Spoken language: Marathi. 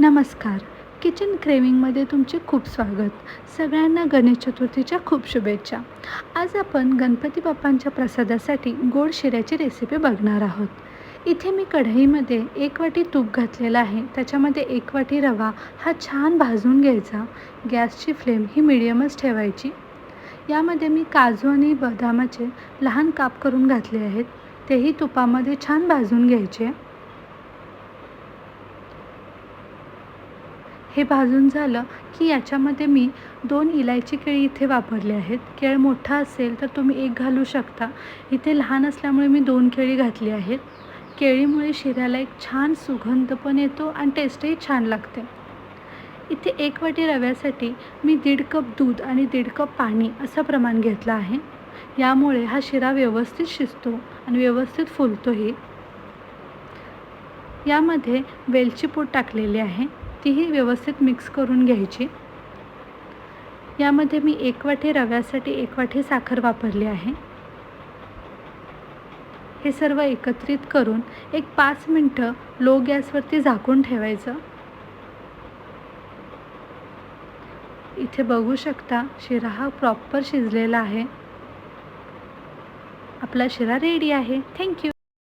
नमस्कार. किचन क्रेविंगमध्ये तुमचे खूप स्वागत. सगळ्यांना गणेश चतुर्थीच्या खूप शुभेच्छा. आज आपण गणपती बाप्पांच्या प्रसादासाठी गोड शिऱ्याची रेसिपी बघणार आहोत. इथे मी कढईमध्ये एक वाटी तूप घातलेलं आहे. त्याच्यामध्ये एक वाटी रवा हा छान भाजून घ्यायचा. गॅसची फ्लेम ही मिडियमच ठेवायची. यामध्ये मी काजू आणि बदामाचे लहान काप करून घातले आहेत. तेही तुपामध्ये छान भाजून घ्यायचे. हे भाजून झालं की याच्यामध्ये मी दोन इलायची केळी इथे वापरले आहेत. केळ मोठा असेल तर तुम्ही एक घालू शकता. इथे लहान असल्यामुळे मी दोन केळी घातली आहेत. केळीमुळे शिऱ्याला एक छान सुगंध पण येतो आणि टेस्टही छान लागते. इथे एक वाटी रव्यासाठी मी दीड कप दूध आणि दीड कप पाणी असं प्रमाण घेतलं आहे. यामुळे हा शिरा व्यवस्थित शिजतो आणि व्यवस्थित फुलतोही. यामध्ये वेलची पूड टाकलेली आहे. तीही व्यवस्थित मिक्स करून घ्यायची. यामध्ये मी एक वाटी रव्यासाठी एक वाटी साखर वापरली आहे. हे सर्व एकत्रित करून एक पाच मिनटं लो गॅसवरती झाकून ठेवायचं. इथे बघू शकता शिरा हा प्रॉपर शिजलेला आहे. आपला शिरा रेडी आहे. थँक्यू